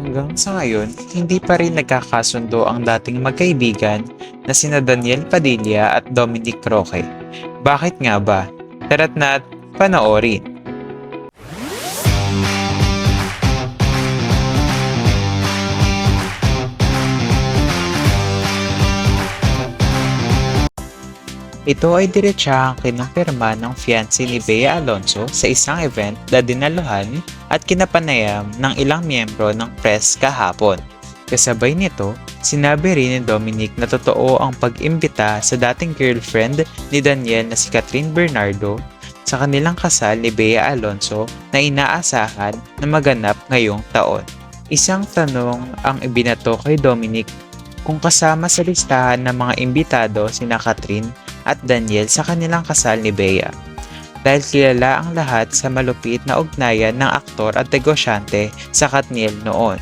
Hanggang sa ngayon, hindi pa rin nagkakasundo ang dating magkaibigan na sina Daniel Padilla at Dominic Roque. Bakit nga ba? Tara't na't panoorin. Ito ay diretsahang kinumpirma ng fiancé ni Bea Alonso sa isang event na dinaluhan at kinapanayam ng ilang miyembro ng press kahapon. Kasabay nito, sinabi rin ni Dominic na totoo ang pag-imbita sa dating girlfriend ni Daniel na si Catherine Bernardo sa kanilang kasal ni Bea Alonso na inaasahan na maganap ngayong taon. Isang tanong ang ibinato kay Dominic kung kasama sa listahan ng mga imbitado sina Catherine at Daniel sa kanilang kasal ni Bea. Dahil kilala ang lahat sa malupit na ugnayan ng aktor at negosyante sa Katniel noon.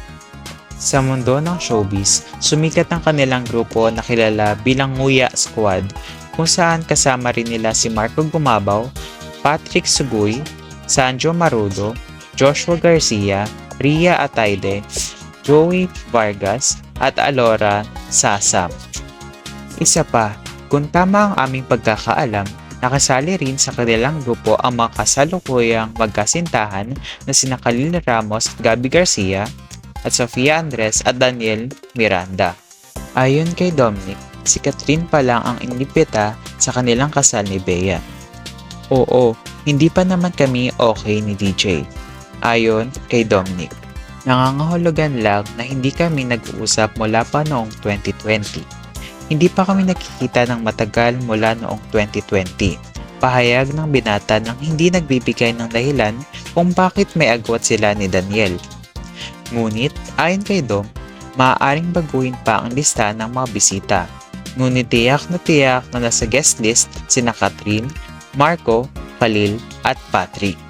Sa mundo ng showbiz, sumikat ang kanilang grupo na kilala bilang Nguya Squad kung saan kasama rin nila si Marco Gumabaw, Patrick Subuy, Sanjo Marudo, Joshua Garcia, Ria Ataide, Joey Vargas at Alora Sasam. Isa pa, kung tama ang aming pagkakaalam, nakasali rin sa kanilang grupo ang mga kasalukuyang magkasintahan na sina Khalil Ramos at Gabby Garcia at Sofia Andres at Daniel Miranda. Ayon kay Dominic, si Catherine pa lang ang inipita sa kanilang kasal ni Bea. Oo, hindi pa naman kami okay ni DJ. Ayon kay Dominic. Nangangahulugan lang na hindi kami nag-uusap mula pa noong 2020. Hindi pa kami nakikita ng matagal mula noong 2020. Pahayag ng binata nang hindi nagbibigay ng dahilan kung bakit may agwat sila ni Daniel. Ngunit, ayon kay Dom, maaaring baguhin pa ang lista ng mga bisita. Ngunit tiyak na tiyak na nasa guest list sina Catherine, Marco, Khalil at Patrick.